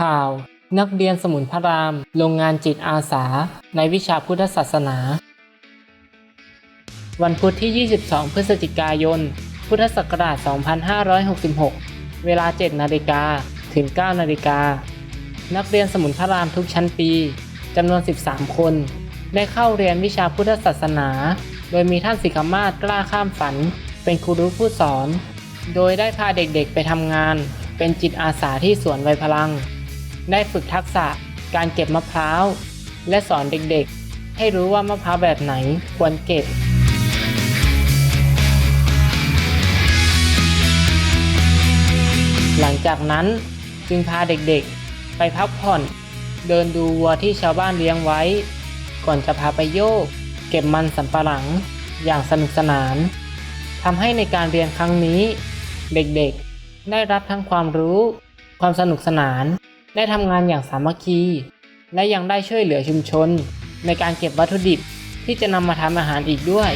ข่าว นักเรียนสมุนพระราม โรงงานจิตอาสา ในวิชาพุทธศาสนา วันพุธที่ 22 พฤศจิกายน พุทธศักราช 2566 เวลา 7 นาฬิกา ถึง 9 นาฬิกา นักเรียนสมุนพระรามทุกชั้นปี จำนวน 13 คน ได้เข้าเรียนวิชาพุทธศาสนา โดยมีท่านสิกขมาศกล้าข้ามฝัน เป็นครูรู้ผู้สอน โดยได้พาเด็กๆไปทำงานเป็นจิตอาสาที่สวนไวพลัง ได้ฝึกทักษะการเก็บมะพร้าว และสอนเด็กๆ ให้รู้ว่ามะพร้าวแบบไหนควรเก็บ หลังจากนั้นจึงพาเด็กๆ ไปพักผ่อน เดินดูวัวที่ชาวบ้านเลี้ยงไว้ ก่อนจะพาไปโยก เก็บมันสำปะหลังอย่างสนุกสนานทำให้ในการเรียนครั้งนี้ เด็กๆ ได้รับทั้งความรู้ ความสนุกสนาน ได้ทำงานอย่างสามัคคี และยังได้ช่วยเหลือชุมชน ในการเก็บวัตถุดิบที่จะนำมาทำอาหารอีกด้วย